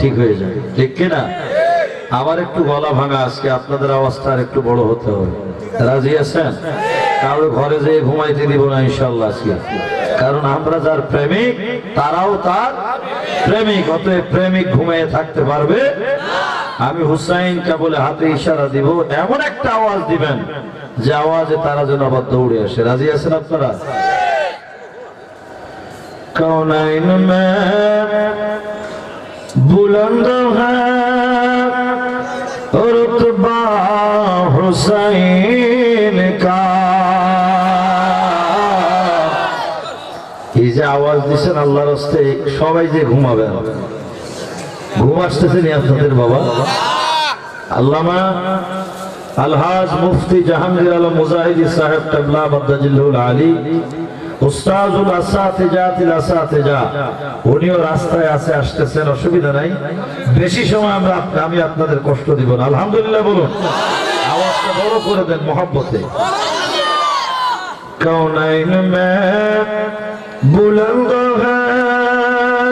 ঠিক হয়ে যাবে। ঠিক কিনা? আমার একটু গলা ভাঙা আজকে, আপনাদের আওয়াজটা আর একটু বড় হতে হবে। রাজি আছেন? কারও ঘরে যেয়ে ঘুমাইতে দিব না ইনশাল্লাহ আজকে। কারণ আমরা যার প্রেমিক, তারাও তার প্রেমিক। অতএব প্রেমিক ঘুমিয়ে থাকতে পারবে? আমি হুসাইন বলে হাতে ইশারা দিব, এমন একটা আওয়াজ দিবেন, যে আওয়াজে তারা যেন আবার দৌড়ে আসে। রাজি আছেন আপনারা? কৌনাইন বুলন্দ হতবা হুসैन का এই যে আওয়াজ দিচ্ছেন আল্লাহর হস্তে, সবাই যে ঘুমাবেন ঘুম আসতেছে নি আপনাদের বাবা? আল্লামা আলহাজ মুফতি জাহাঙ্গীর আলম মুজাহিদি সাহেব টাবলা বাদ্দাজিল্লুল আলী উস্তাজুল আসাতিজাতিল আসাতিজা উনিও রাস্তায় আছে, আসতেছেন, অসুবিধা নাই। বেশি সময় আমরা আমি আপনাদের কষ্ট দিব না। আলহামদুলিল্লাহ বলুন। আওয়াজটা বড় করে দেন মহব্বতে। কাউনাইন মে বুলন্দ হ্যাঁ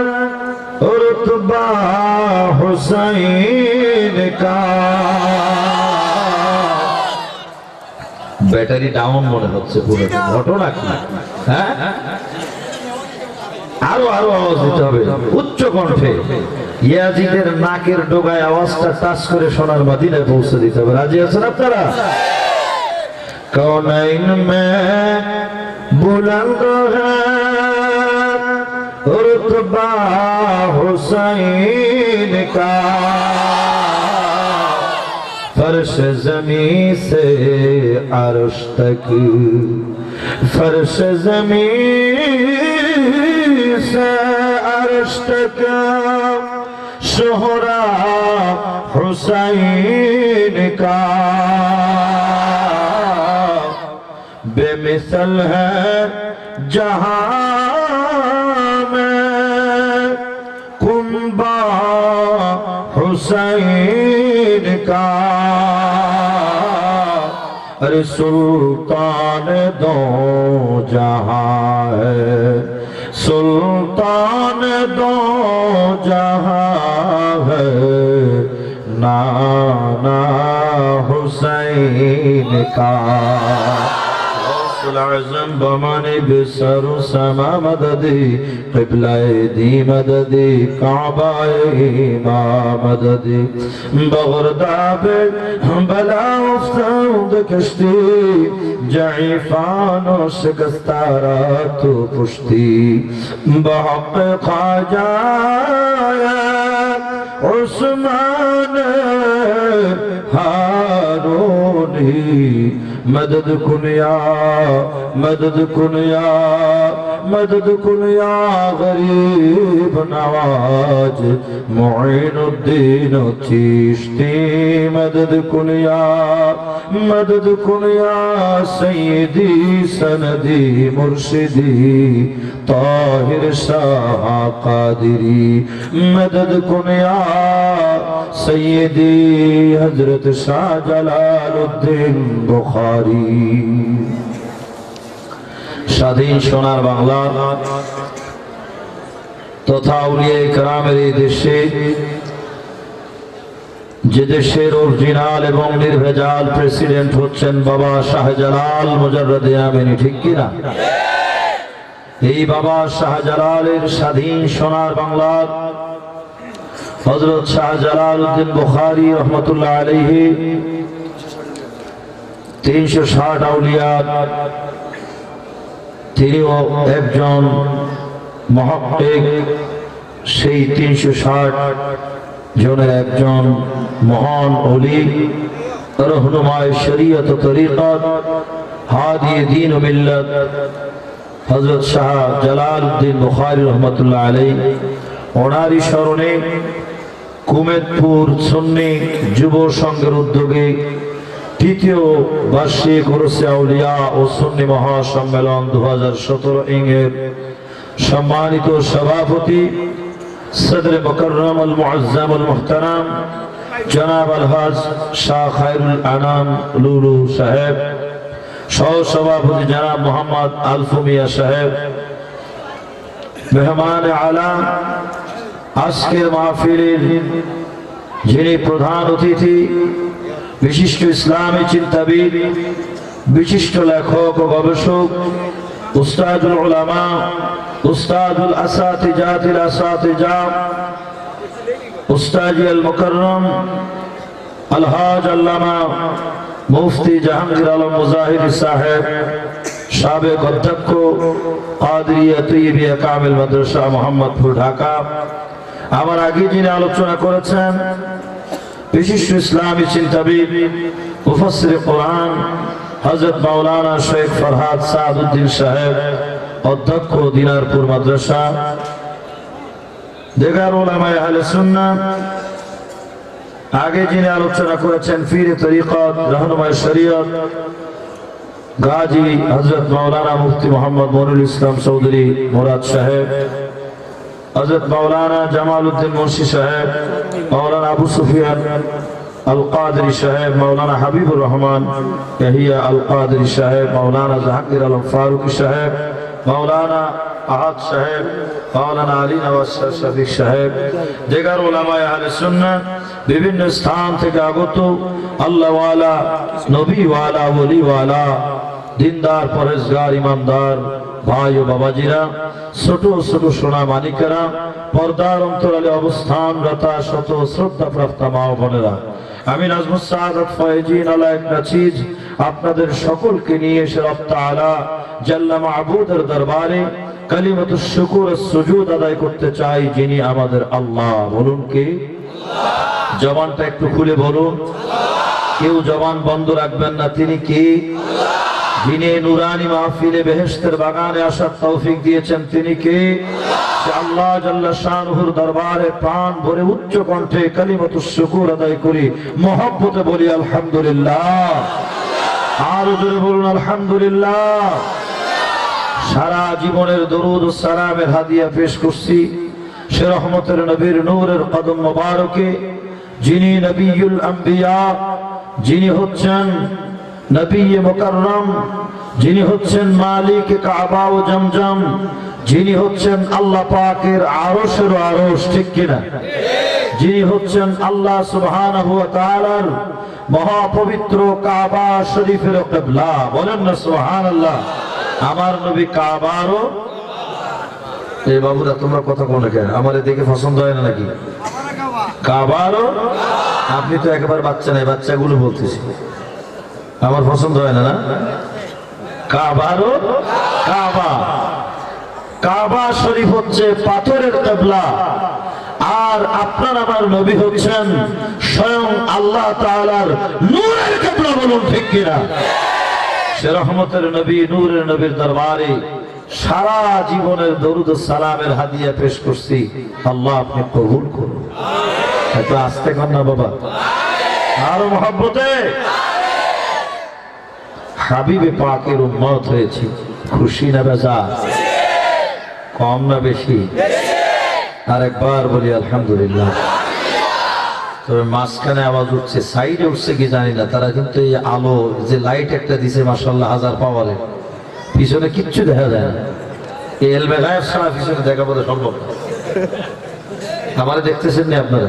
রুতবা হুসাইন কা ব্যাটারি ডাউন মনে হচ্ছে পুরো। ঘটনা কি? হ্যাঁ? আরও আরও আওয়াজ দিতে হবে। উচ্চ কণ্ঠে। ইয়াজিদের নাকের ডোগায় আওয়াজটা টাচ করে সোনার মাদিনে পৌঁছে দিতে হবে। রাজি আছেন আপনারা? কনাইন মে বুলন্দ হ্যাঁ রুতবা হুসাইন কা। فرش زمین سے عرش تک۔ فرش زمین سے عرش تک۔ شہرہ حسین کا۔ بے مثل ہے جہاں میں کنبا حسین کا۔ ارے سلطان دو جہاں ہے۔ سلطان دو جہاں ہے۔ نانا حسین کا العظم بمانے بے سر و سما مددی قبلہ دی مددی کعبہ امام مددی بغردا پہ بلا افتاد کشتی جعیفان و شکستارا تو پشتی بحق خواجہ عثمان ہاں مدد کن یا مدد کن یا۔ مدد کن یا غریب نواز معین الدین و چیشتی مدد کن یا مدد کن یا سیدی سندی مرشدی طاہر شاہ قادری مدد کن یا سیدی حضرت شاہ جلال الدین بخاری স্বাধীন সোনার বাংলা তথা উলিয়া ইকরামের এই দেশে, যে দেশের অরিজিনাল এবং নির্ভেজাল প্রেসিডেন্ট হচ্ছেন বাবা শাহজালাল মুজাররদে আমিনী, ঠিক কিনা এই বাবা শাহজালালের স্বাধীন সোনার বাংলার হজরত শাহজালাল উদ্দিন বুখারী রহমতুল্লাহ আলাইহি তিনশো ষাট আউলিয়া তিনিও একজন মহাপ্রেক সেই তিনশো ষাট জনের একজন মহান অলি রহনুমায় শরীয়ত তরিকত হাদিয়ে দিন ও মিল্লত হজরত শাহ জালাল উদ্দিন বুখারি রহমতুল্লাহ আলাই ওনারই স্মরণে কুমেদপুর সন্নি যুব সংঘের উদ্যোগে তৃতীয় বার্ষিক ওরসে আউলিয়া ও সুন্নি মহাসম্মেলন দু হাজার সতেরো ইংয়ের সম্মানিত সভাপতি সদর মকরম আল মুআজ্জাম আল মুহতারাম জনাব আলহাজ শাহ খায়রুল আনাম লুলু সাহেব সহ সভাপতি জনাব মোহাম্মদ আলফুমিয়া সাহেব, মেহমান আলা, আজকের মাহফিলের যিনি প্রধান অতিথি বিশিষ্ট ইসলামী চিন্তাবিদ, বিশিষ্ট লেখক ও গবেষক, উস্তাদুল উলামা, উস্তাদুল আসাতিজাতিল আসাতিজা, উস্তাজি আল মুকররম আলহাজ আল্লামা মুফতি জাহাঙ্গীর আলম মুজাহিদ সাহেব, সাবেক অধ্যক্ষ কাদরিয়া তৈবিয়া কামিল মাদ্রাসা মোহাম্মদপুর, ঢাকা। আমার আগে যিনি আলোচনা করেছেন বিশিষ্ট ইসলামী চিন্তাবিদ মুফসির কোরআন হজরত মাওলানা শেখ ফরহাদ সাদউদ্দিন সাহেব, অধ্যক্ষ দিনারপুর মাদ্রাসা। আগে যিনি আলোচনা করেছেন ফিরে তরিকত, রহনুমায় শরীয়ত, গাজী হজরত মাওলানা মুফতি মোহাম্মদ মনুল ইসলাম চৌধুরী মুরাদ সাহেব। হজরত মাওলানা জামাল উদ্দিন মুন্সি সাহেব মাওলানা আবু সুফিয়ান আল কাদরি সাহেব মাওলানা হাবিবুর রহমান ইয়াহিয়া আল কাদরি সাহেব মাওলানা জাহাঙ্গীর আলম ফারুকি সাহেব মাওলানা আহাদ সাহেব মাওলানা আলী নওয়াজ শাহ শফিক সাহেব দেগার ওলামায় আহলে সুন্নাহ বিভিন্ন স্থান থেকে আগত আল্লাহওয়ালা নবীওয়ালা ওলিওয়ালা দিনদার পরেশগার ইমানদার ভাই ও বাবাজিরা, ছোট ছোট সোনা মানিকেরা পর্দার অন্তরালে অবস্থানরতা শত শ্রদ্ধা প্রাপ্ত মা বোনেরা। আমি নাজমুস ফয়েজিন আলা একটা চিজ আপনাদের সকলকে নিয়ে এসে রব তাআলা জাল্লা মাহবুদের দরবারে কালিমাতুশ শুকুর সুজুদ আদায় করতে চাই যিনি আমাদের আল্লাহ। বলুন কে? জবানটা একটু খুলে বলুন। কেউ জবান বন্ধ রাখবেন না, তিনি কে? যিনি নুরানি মাহফিলে বেহেশতের বাগানে আসার তৌফিক দিয়েছেন তিনি কে? সারা জীবনের দরুদ সালামের হাদিয়া পেশ করছি। সে রহমতের নবীর নূরের কদম মোবারকে, যিনি নবীল আম্বিয়া, যিনি হচ্ছেন নবী মুকাররম, যিনি হচ্ছেন মালিক কাবা ও জমজম, যিনি হচ্ছেন আল্লাহ পাকের আরশের আরশ, ঠিক কিনা? যিনি হচ্ছেন আল্লাহ তাআলার মহাপবিত্র কাবা শরীফের কিবলা। বলেন না, সুবহানাল্লাহ। আমার নবী কাবারও এই বাবুরা, তোমরা কথা কোন কেন? আমার এদিকে পছন্দ হয় না নাকি? কাবারও আপনি তো একবার বাচ্চা নাই, বাচ্চাগুলো বলতেছি। আমার পছন্দ হয় না না? কাবারও কাবা। কাবা শরীফ হচ্ছে পাথরের কেবলা। আর আপনার আমার নবী হচ্ছেন স্বয়ং আল্লাহ তাআলার নূরের কেবলা বলুন ঠিক কিনা? সে রহমতের নবী, নূরের নবীর দরবারে সারা জীবনের দরুদ সালামের হাদিয়া পেশ করছি। আল্লাহ আপনি কবুল করুন। এত আসতে না বাবা। আরও মহব্বতে? হাবিবে পাকের উন্মত হয়েছি। খুশি না বেজা? কম না বেশি? আর একবার বলি আলহামদুলিল্লাহ। তবে মাঝখানে আওয়াজ উঠছে সাইডে উঠছে কি জানি না। তারা কিন্তু এই আলো যে লাইট একটা দিছে মাসাল্লাহ হাজার পাওয়ারে পিছনে কিচ্ছু দেখা যায় না। এই এলবে ছাড়া পিছনে দেখা বোধ সম্ভব আমারে দেখতেছেন না আপনারা?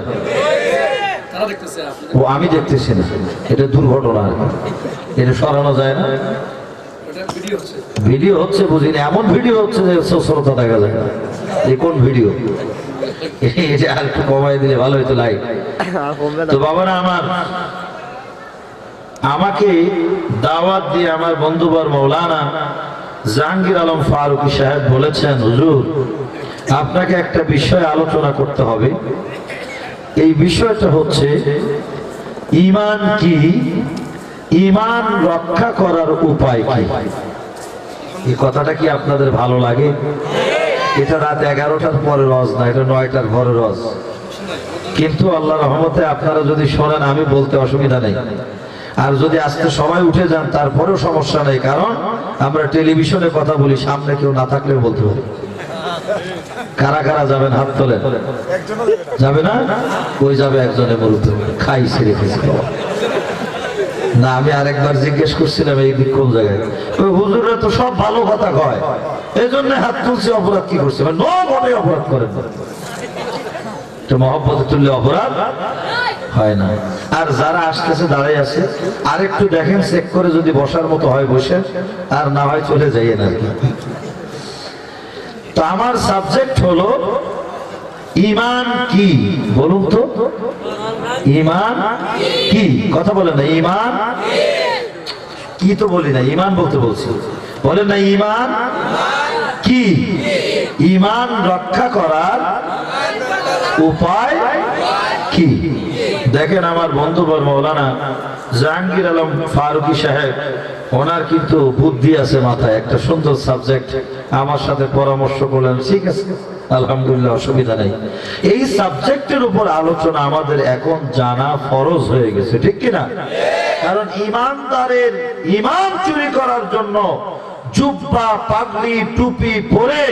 ও আমি দেখতেছি না। এটা দুর্ঘটনা আর। এটা সরানো যায় না। ভিডিও হচ্ছে। ভিডিও বুঝি না এমন ভিডিও হচ্ছে যে শ্রোতা দেখা যায় না। এই কোন ভিডিও? এটা আর একটু কমাই দিলে ভালো হইতো লাইট তো বাবারা আমার আমাকে দাওয়াত দিয়ে আমার বন্ধুবর মৌলানা জাহাঙ্গীর আলম ফারুকি সাহেব বলেছেন হুজুর আপনাকে একটা বিষয় আলোচনা করতে হবে। এই বিষয়টা হচ্ছে ইমান কি ইমান রক্ষা করার উপায় কি? এই কথাটা কি আপনাদের ভালো লাগে? এটা রাত এগারোটার পরে রস না, এটা নয়টার পরে রস কিন্তু আল্লাহ রহমতে আপনারা যদি শোনেন, আমি বলতে অসুবিধা নেই। আর যদি আজকে সবাই উঠে যান, তারপরেও সমস্যা নেই, কারণ আমরা টেলিভিশনে কথা বলি, সামনে কেউ না থাকলেও বলতে পারি। কারা কারা যাবেন হাত তোলেন? যাবে না? ওই যাবে একজনে বলতে খাই ছেড়ে ফেসে না, আমি আরেকবার জিজ্ঞেস করছিলাম, এই দিক কোন জায়গায়? হুজুরা তো সব ভালো কথা কয়। এই জন্য হাত তুলছে, অপরাধ কি করছে? নো মনে অপরাধ করেন তো মহব্বতে তুললে অপরাধ হয় না। আর যারা আসতেছে, দাঁড়াই আছে আর একটু দেখেন, চেক করে যদি বসার মতো হয় বসে, আর না হয় চলে যাইয়েন কি। তো আমার সাবজেক্ট হলো ইমান কি? বলুন তো। ইমান কি? কথা বলেন না, ইমান কি তো বলি না, ইমান বলতে বলছি। বলেন না, ইমান কি? ইমান রক্ষা করার উপায় কি? দেখেন আমার বন্ধু বর মৌলানা জাহাঙ্গীর আলম ফারুকি সাহেব, ওনার কিন্তু বুদ্ধি আছে মাথায়, একটা সুন্দর সাবজেক্ট আমার সাথে পরামর্শ করলেন, ঠিক আছে, আলহামদুলিল্লাহ, অসুবিধা নেই। এই সাবজেক্টের উপর আলোচনা আমাদের এখন জানা ফরজ হয়ে গেছে, ঠিক কিনা? কারণ ইমানদারের ইমান চুরি করার জন্য জুব্বা, পাগড়ি, টুপি পরে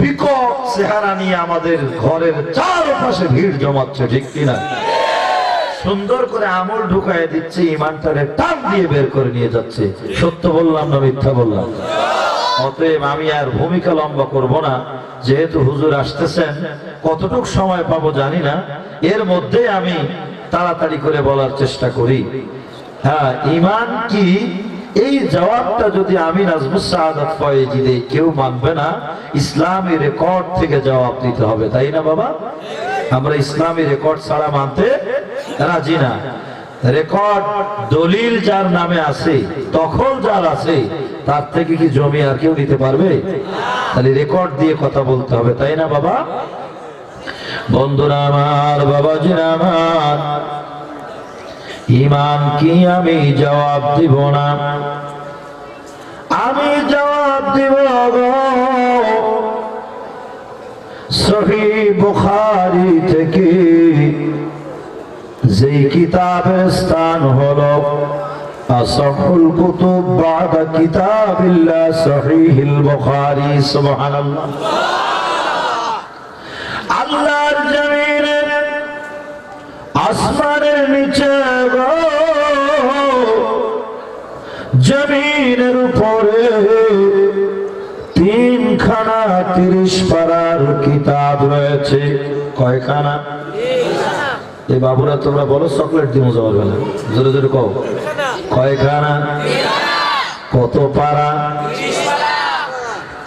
বিকট চেহারা নিয়ে আমাদের ঘরের চারপাশে ভিড় জমাচ্ছে, ঠিক কিনা? সুন্দর করে আমল ঢুকায় দিচ্ছে ইমানটারে টান দিয়ে বের করে নিয়ে যাচ্ছে। সত্য বললাম না মিথ্যা বললাম? অতএব আমি আর ভূমিকা লম্বা করব না। যেহেতু হুজুর আসতেছেন, কতটুক সময় পাবো জানি না। এর মধ্যে আমি তাড়াতাড়ি করে বলার চেষ্টা করি। হ্যাঁ ইমান কি? এই জবাবটা যদি আমি নাজমুস সাহাদাত ফয়েজি দেই কেউ মানবে না, ইসলামী রেকর্ড থেকে জবাব দিতে হবে, তাই না বাবা? আমরা ইসলামী রেকর্ড ছাড়া মানতে রাজি না। রেকর্ড দলিল যার নামে আছে তখন যার আছে, তার থেকে কি জমি আর কেউ নিতে পারবে? তাহলে রেকর্ড দিয়ে কথা বলতে হবে, তাই না বাবা? বন্ধুরা আমার আমার, ইমান কি আমি জবাব দিব না? আমি জবাব দিব সহি বুখারি থেকে যেই কিতাবের স্থান হলো, আসহুল কুতুব বাদা কিতাবিল্লাহ সহিহুল বুখারী, সুবহানাল্লাহ। আল্লাহর জমিনে আসমানের নিচে গো, জমিনের উপরে তিনখানা তিরিশ পারার কিতাব রয়েছে। কয়খানা? বাবুরা, তোমরা বলো চকলেট দিব যাওয়ার বেলা জোরে জোরে কও। কয়খানা কত পারা?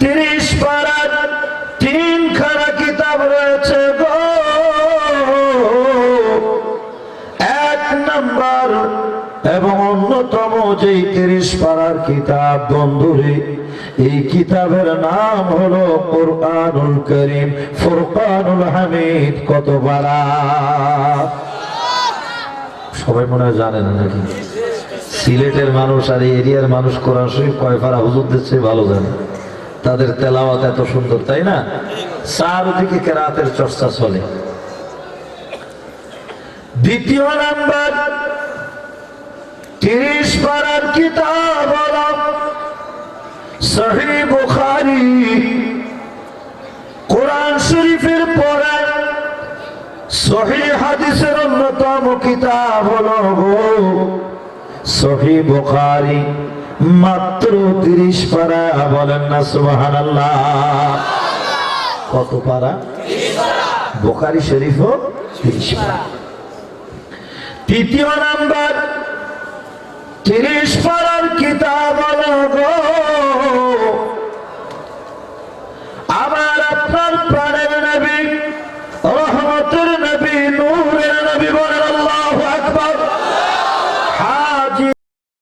তিরিশ পারা। তিনখানা কিতাব রয়েছে গো। এক নাম্বার এবং অন্যতম যেই তিরিশ পাড়ার কিতাব, বন্ধুরে, এই কিতাবের নাম হলো কোরআনুল করিম। ফুরকানুল হামিদ, কত পারা? সবাই মনে হয় জানে না নাকি? সিলেটের মানুষ আর এই এরিয়ার মানুষ কোরআন শরীফ কয় পারা হুজুরদের চেয়ে ভালো জানে? তাদের তেলাওয়াত এত সুন্দর, তাই না? চারদিকে কেরাতের চর্চা চলে। দ্বিতীয় নাম্বার, তিরিশ পারার কিতাব সহি বুখারি। কোরআন শরীফের পরে সহি হাদিসের অন্যতম কিতাব হলো সহি বুখারি মাত্র তিরিশ পারা বলেন না, সুবহানাল্লাহ। কত পারা? বোখারি শরীফও তিরিশ পারা। তৃতীয় নাম্বার, তিরিশ পারার কিতাব হলো